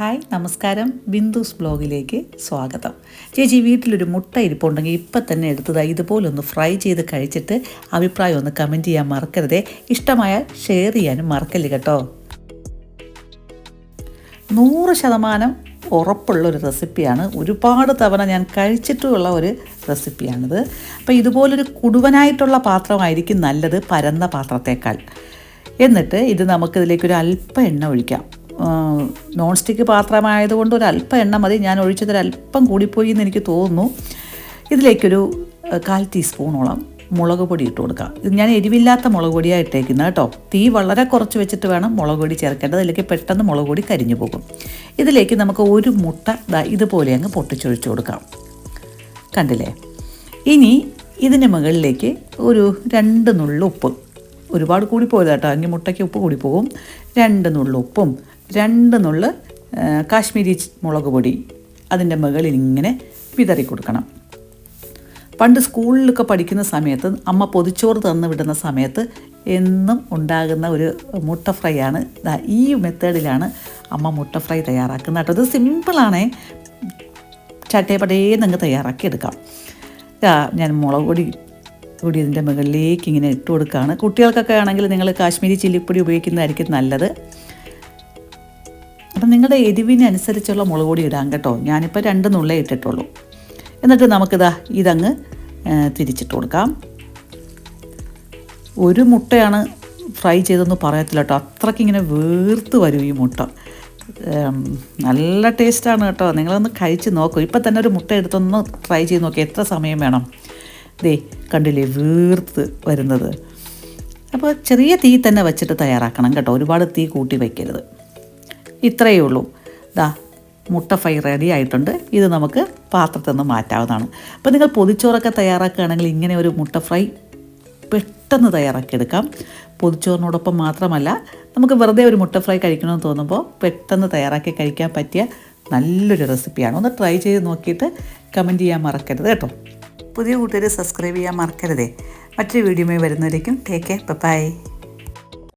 Hi നമസ്കാരം. ബിന്ദുസ് ബ്ലോഗിലേക്ക് സ്വാഗതം. ചേച്ചി വീട്ടിലൊരു മുട്ട ഇരിപ്പുണ്ടെങ്കിൽ ഇപ്പം തന്നെ എടുത്തതായി ഇതുപോലൊന്ന് ഫ്രൈ ചെയ്ത് കഴിച്ചിട്ട് അഭിപ്രായം ഒന്ന് കമന്റ് ചെയ്യാൻ മറക്കരുതേ. ഇഷ്ടമായാൽ ഷെയർ ചെയ്യാനും മറക്കല്ല കേട്ടോ? നൂറ് ശതമാനം ഉറപ്പുള്ള ഒരു റെസിപ്പിയാണ്. ഒരുപാട് തവണ ഞാൻ കഴിച്ചിട്ടുള്ള ഒരു റെസിപ്പിയാണിത്. അപ്പോൾ ഇതുപോലൊരു കുടുവനായിട്ടുള്ള പാത്രമായിരിക്കും നല്ലത് പരന്ന പാത്രത്തേക്കാൾ. എന്നിട്ട് ഇത് നമുക്കിതിലേക്കൊരു അല്പം എണ്ണ ഒഴിക്കാം. നോൺ സ്റ്റിക്ക് പാത്രമായതുകൊണ്ട് ഒരു അല്പം എണ്ണ മതി. ഞാൻ ഒഴിച്ചത് ഒരു അല്പം കൂടിപ്പോയി എന്ന് എനിക്ക് തോന്നുന്നു. ഇതിലേക്കൊരു കാൽ ടീസ്പൂണോളം മുളക് പൊടി ഇട്ട് കൊടുക്കാം. ഇത് ഞാൻ എരിവില്ലാത്ത മുളക് പൊടിയാണ് ഇട്ടേക്കുന്നത് കേട്ടോ. തീ വളരെ കുറച്ച് വെച്ചിട്ട് വേണം മുളക് പൊടി ചേർക്കേണ്ടത്. അതിലേക്ക് പെട്ടെന്ന് മുളക് പൊടി കരിഞ്ഞു പോകും. ഇതിലേക്ക് നമുക്ക് ഒരു മുട്ട ഇതുപോലെ അങ്ങ് പൊട്ടിച്ചൊഴിച്ചു കൊടുക്കാം. കണ്ടില്ലേ? ഇനി ഇതിന് മുകളിലേക്ക് ഒരു രണ്ട് നുള്ളു ഉപ്പ്. ഒരുപാട് കൂടി പോയത് കേട്ടോ മുട്ടയ്ക്ക് ഉപ്പ് കൂടി പോകും രണ്ട് നുള്ളു ഉപ്പും രണ്ട് നുള്ള് കാശ്മീരി മുളക് പൊടി അതിന്റെ മുകളിൽ ഇങ്ങനെ വിതറി കൊടുക്കണം. പണ്ട് സ്കൂളിലൊക്കെ പഠിക്കുന്ന സമയത്ത് അമ്മ പൊതിച്ചോറ് തന്നു വിടുന്ന സമയത്ത് എന്നും ഉണ്ടാകുന്ന ഒരു മുട്ട ഫ്രൈ ആണ് ഈ മെത്തേഡിലാണ് അമ്മ മുട്ട ഫ്രൈ തയ്യാറാക്കുന്നത് കേട്ടോ. ഇത് സിമ്പിളാണേ. ചട്ടയപ്പടേന്ന് അങ്ങ് തയ്യാറാക്കി എടുക്കാം. ഞാൻ മുളക് പൊടി കൂടി ഇതിന്റെ മുകളിലേക്ക് ഇങ്ങനെ ഇട്ട് കൊടുക്കുകയാണ്. കുട്ടികൾക്കൊക്കെ ആണെങ്കിൽ നിങ്ങൾ കാശ്മീരി ചില്ലിപ്പൊടി ഉപയോഗിക്കുന്നതായിരിക്കും നല്ലത്. അപ്പം നിങ്ങളുടെ എരിവിനനുസരിച്ചുള്ള മുളക് പൊടി ഇടാം കേട്ടോ. ഞാനിപ്പോൾ രണ്ട് നുള്ളേ ഇട്ടിട്ടുള്ളൂ. എന്നിട്ട് നമുക്കിതാ ഇതങ്ങ് തിരിച്ചിട്ട് കൊടുക്കാം. ഒരു മുട്ടയാണ് ഫ്രൈ ചെയ്തെന്ന് പറയത്തില്ല കേട്ടോ. അത്രയ്ക്ക് ഇങ്ങനെ വീർത്ത് വരും ഈ മുട്ട. നല്ല ടേസ്റ്റാണ് കേട്ടോ. നിങ്ങളൊന്ന് കഴിച്ച് നോക്കൂ. ഇപ്പം തന്നെ ഒരു മുട്ട എടുത്തൊന്ന് ട്രൈ ചെയ്ത് നോക്കി എത്ര സമയം വേണം. ദേ കണ്ടില്ലേ വീർത്ത് വരുന്നത്. അപ്പോൾ ചെറിയ തീ തന്നെ വെച്ചിട്ട് തയ്യാറാക്കണം കേട്ടോ. ഒരുപാട് തീ കൂട്ടി വയ്ക്കരുത് ഇത്രയേ ഉള്ളൂ ദാ മുട്ട ഫ്രൈ റെഡി ആയിട്ടുണ്ട്. ഇത് നമുക്ക് പാത്രത്തിൽ നിന്ന് മാറ്റാവുന്നതാണ്. അപ്പോൾ നിങ്ങൾ പൊതിച്ചോറൊക്കെ തയ്യാറാക്കുകയാണെങ്കിൽ ഇങ്ങനെ ഒരു മുട്ട ഫ്രൈ പെട്ടെന്ന് തയ്യാറാക്കിയെടുക്കാം പൊതിച്ചോറിനോടൊപ്പം മാത്രമല്ല നമുക്ക് വെറുതെ ഒരു മുട്ട ഫ്രൈ കഴിക്കണമെന്ന് തോന്നുമ്പോൾ പെട്ടെന്ന് തയ്യാറാക്കി കഴിക്കാൻ പറ്റിയ നല്ലൊരു റെസിപ്പിയാണ്. ഒന്ന് ട്രൈ ചെയ്ത് നോക്കിയിട്ട് കമന്റ് ചെയ്യാൻ മറക്കരുത് കേട്ടോ. പുതിയ കൂട്ടുകാർ സബ്സ്ക്രൈബ് ചെയ്യാൻ മറക്കരുതേ. മറ്റൊരു വീഡിയോയുമായി വരുന്നവരേക്കും ടേക്ക് കെയർ ബൈ